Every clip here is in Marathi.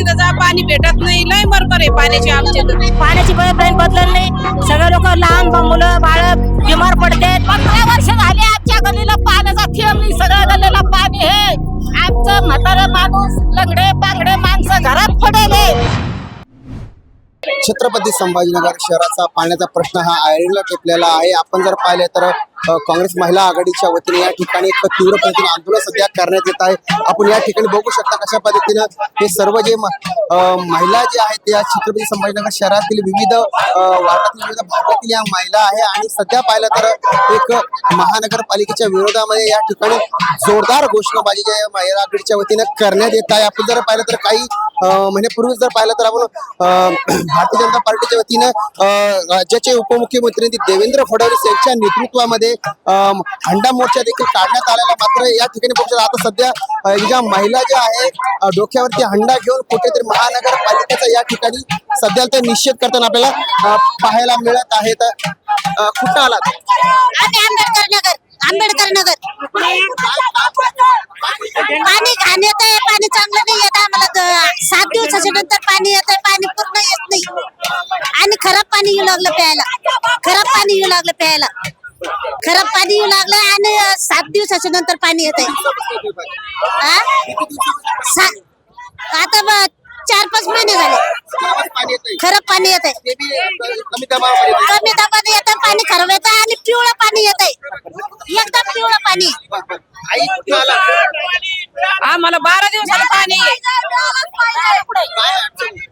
तिथं जा पाणी भेटत नाही लय बरोबर आहे पाण्याची आमच्या इथं. पाण्याची पाईपलाईन बदलत नाही. सगळे लोक लहान मुलं बाळ बिमार पडते पंधरा वर्ष झाली आमच्या गलीला पाण्याचा थेंब नाही सगळ्या गलीला पाणी हे आमचं म्हातारं माणूस लंगडे बांगडे माणसं घरात पडेले छत्रपती संभाजीनगर शहराचा पाण्याचा प्रश्न हा आयर्नला टेपलेला आहे. आपण जर पाहिले तर काँग्रेस महिला आघाडीच्या वतीने या ठिकाणी एक तीव्र पद्धतीने आंदोलन सध्या करण्यात येत आहे. आपण या ठिकाणी बघू शकता कशा पद्धतीनं हे सर्व जे महिला जे आहेत त्या छत्रपती संभाजीनगर शहरातील विविध वाटातील वार्डातील विविध भागातील या महिला आहे. आणि सध्या पाहिलं तर एक महानगरपालिकेच्या विरोधामध्ये या ठिकाणी जोरदार घोषणाबाजी ज्या महिला आघाडीच्या वतीनं करण्यात येत आहे. आपण जर पाहिलं तर काही अ, म्हणजे महिन्यापूर्वी जर पाहिलं तर आपण अ, भारतीय जनता पार्टीच्या वतीनं राज्याचे उपमुख्यमंत्री देवेंद्र फडणवीस यांच्या नेतृत्वामध्ये हंडा मोर्चा देखील काढण्यात आलेला मात्र या ठिकाणी बघू आता सध्या ज्या महिला ज्या आहे डोक्यावरती हंडा घेऊन कुठेतरी महानगरपालिकेचा या ठिकाणी सध्या ते निश्चित करताना आपल्याला पाहायला मिळत आहेत. अ, कुठं आलात? आंबेडकर नगर. पाणी घाण येत आहे पाणी चांगलं नाही येत आम्हाला सात दिवसाच्या नंतर पाणी येत आहे पाणी पूर्ण येत नाही. आणि खराब पाणी येऊ लागलं प्यायला. खराब पाणी येऊ लागलं प्यायला. खराब पाणी येऊ लागलं आणि सात दिवसाच्या नंतर पाणी येत आहे आता चार पाच महिने झाले. पाणी येतंय. खराब पाणी येत आहे कमी दाबाने येतं पाणी खराब येतं आणि पिवळं पाणी येत आहे एकदम पिवळं पाणी. आम्हाला बारा दिवसाला पाणी?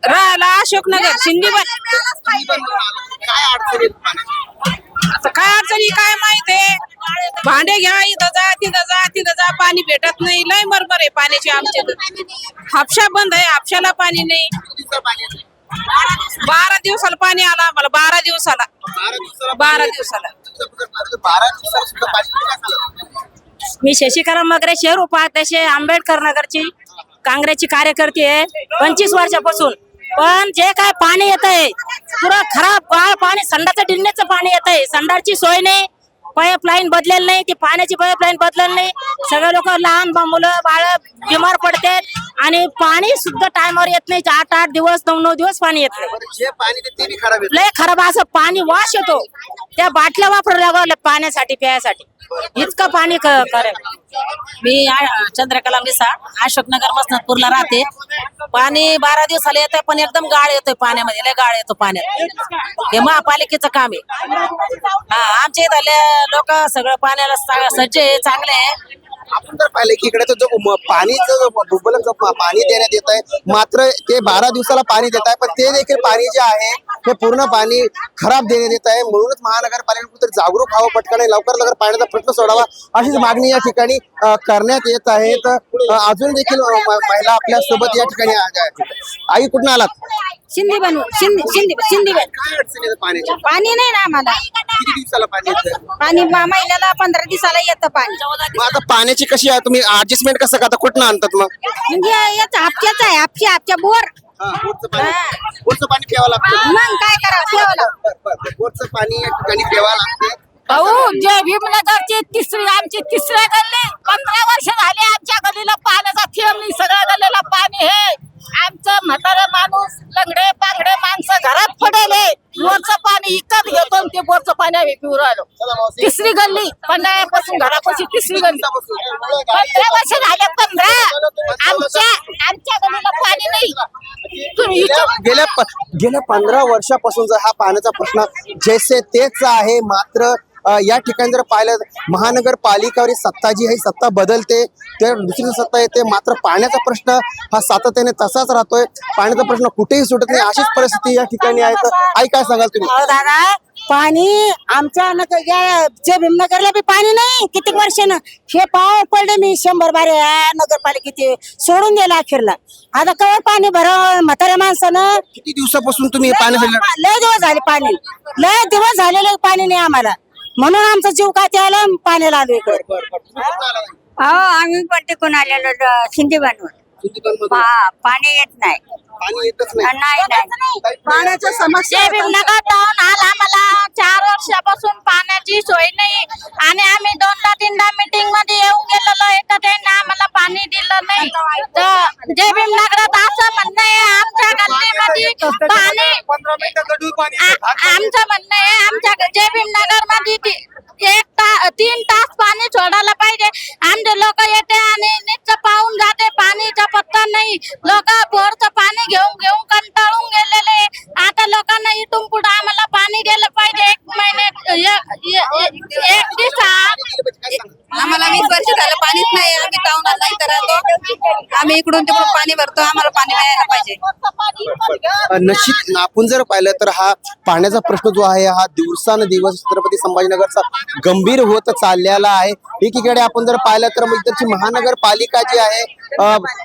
राहिला अशोकनगर शिंदे काय अडचण आहे पाण्याची? आता काय अडचणी काय माहीत आहे? भांडे घ्या इथं जा तिथं जा तिथं जा. पाणी भेटत नाही. लय बरोबर आहे पाण्याची आमच्या. हापशा बंद आहे हापशाला पाणी नाही? बारा दिवसाला. पाणी आला आम्हाला बारा दिवसाला. बारा दिवसाला. मी शशिकला मगरे शहर उपाध्यक्ष आंबेडकर नगरची काँग्रेसची कार्यकर्ती आहे पंचवीस वर्षापासून. पण जे काय पाणी येत आहे पुरं खराब गाळ पाणी संडाचं डिलण्याचं पाणी येत आहे संडाची सोय नाही पाईपलाईन बदलेल नाही ती पाण्याची पाईपलाईन बदलेल नाही. सगळे लोक लहान बा- मुलं बाळ बिमार पडतात. आणि पाणी सुद्धा टायमावर येत नाही. आठ आठ दिवस नऊ नऊ दिवस पाणी येत नाही. येतं. लय खराब असं पाणी वास येतो. त्या बाटल्या वापरल्या लागल्या पाण्यासाठी प्यायसाठी. इतकं पाणी क- करे मी चंद्रकला मिसा अशोकनगर मसनातपूरला राहते. पाणी बारा दिवसाला येतंय पण एकदम गाळ येतोय पाण्यामध्ये. लय गाळ येतो पाण्यात. हे महापालिकेचं काम आहे. हा आमच्या इथले लोक सगळं पाण्याला सज्ज आहे चांगले आहे. आपण जर पाहिलं की इकडे जो पाणीचं जो पाणी देण्यात येत आहे मात्र ते बारा दिवसाला पाणी देत आहे पण ते देखील पाणी जे आहे ते पूर्ण पाणी खराब देण्यात येत आहे. म्हणूनच महानगरपालिका कुठेतरी जागरूक व्हावं पटकन लवकर लवकर पाण्याचा प्रश्न सोडावा अशीच मागणी या ठिकाणी करण्यात येत आहे. तर अजून देखील महिला आपल्यासोबत या ठिकाणी. आई कुठून आलात? शिंदे बनू शिंदे शिंदे शिंदे पाणी नाही ना आम्हाला. किती दिवसाला पाणी येतं पाणी मा- महिन्याला पंधरा दिवसाला येतं पाणी. मग आता पाण्याची कशी आहे? तुम्ही ऍडजस्टमेंट कसं करता? कुठनं आणतात मग? म्हणजे याचा हापच्याच आहे हापच्या हापच्या बोर. हा, बोरचं पाणी. बोरचं पाणी प्यावं लागतं. मग काय करावं? ठेवलं बर, बर, बर. बोरचं पाणी या ठिकाणी प्यावं लागते. भाऊ जे भीमनगरची तिसरी आमची तिसऱ्या गल्ली पंधरा वर्ष पिऊ राहिलो तिसरी गल्ली पंधरापासून घरापाशी तिसरी गल्ली. पंधरा वर्ष झाले पंधरा. आमच्या आमच्या गल्लीला पाणी नाही. गेल्या गेल्या पंधरा वर्षापासून जर हा पाण्याचा प्रश्न जैसे तेच आहे मात्र या ठिकाणी जर पाहिलं महानगरपालिकावरील सत्ता जी आहे ही सत्ता बदलते त्या दुसरी सत्ता येते. मात्र पाण्याचा प्रश्न हा सातत्याने तसाच राहतोय. पाण्याचा प्रश्न कुठेही सुटत नाही. अशीच परिस्थिती या ठिकाणी आहे. तर आई काय सांगाल तुम्ही? पाणी आमच्या नगर या जे भीमनगरला बी पाणी नाही किती वर्षानं. हे पाय पडले मी शंभर बारे या नगरपालिकेत सोडून दिला अखेरला आता कवर पाणी भरावं म्हाताऱ्या माणसानं. किती दिवसापासून तुम्ही हे पाण्यासाठी लय दिवस झाले पाणी. लय दिवस झालेले पाणी नाही आम्हाला. म्हणून आमचा जीव काय त्याला? पाणी आलो इकडे. हो आम्ही पण टिकून आलेलो शिंदे बनवून हा पाणी येत नाही. पाण्याच्या समस्या आला मला चार वर्षापासून पाण्याची सोय नाही. आणि आम्ही दोनदा तीनदा मीटिंगमध्ये येऊन गेलेलो एका त्यांना आम्हाला पाणी दिलं नाही. तर जे भीमनगरात असं म्हणणं आहे आमच्या गल्लीमध्ये पाणी आमचं म्हणणं आहे आमच्या जे भीमनगरमध्ये एक ता तीन तास पाणी सोडायला पाहिजे. आमचे लोक येते आणि नीटचं पाहून जाते. पाणीचा पत्ता नाही. लोक बोरचं पाणी घेऊन घेऊन आम्ही इकडून तिकडून पाणी भरतो आम्हाला पाणी मिळायला पाहिजे. नशीब आपण जर पाहिलं तर हा पाण्याचा प्रश्न जो आहे हा दिवसानुदिवस छत्रपती संभाजीनगरचा गंभीर होत चाललेला आहे. एकीकडे आपण जर पाहिलं तर मग महानगरपालिका जी आहे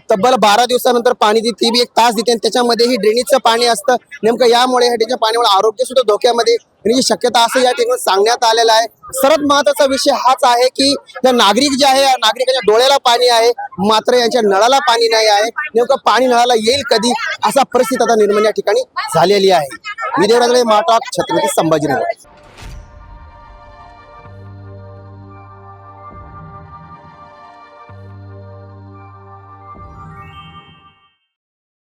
तब्बल बारा दिवसानंतर पाणी देते ती बी एक तास देते आणि त्याच्यामध्ये ही ड्रेनेजचं पाणी असतं. नेमकं यामुळे ह्या ड्रेनेजच्या पाण्यामुळे आरोग्य सुद्धा धोक्यामध्ये ही शक्यता असं या ठिकाणी सांगण्यात आलेलं आहे. सर्वात महत्त्वाचा विषय हाच आहे की या नागरिक जे आहे नागरिकांच्या डोळ्याला पाणी आहे मात्र यांच्या नळाला पाणी नाही आहे. नेमकं पाणी नळाला येईल कधी असा परिस्थिती आता निर्माण या ठिकाणी झालेली आहे. मी देवराज महाटॉक छत्रपती संभाजीनगर.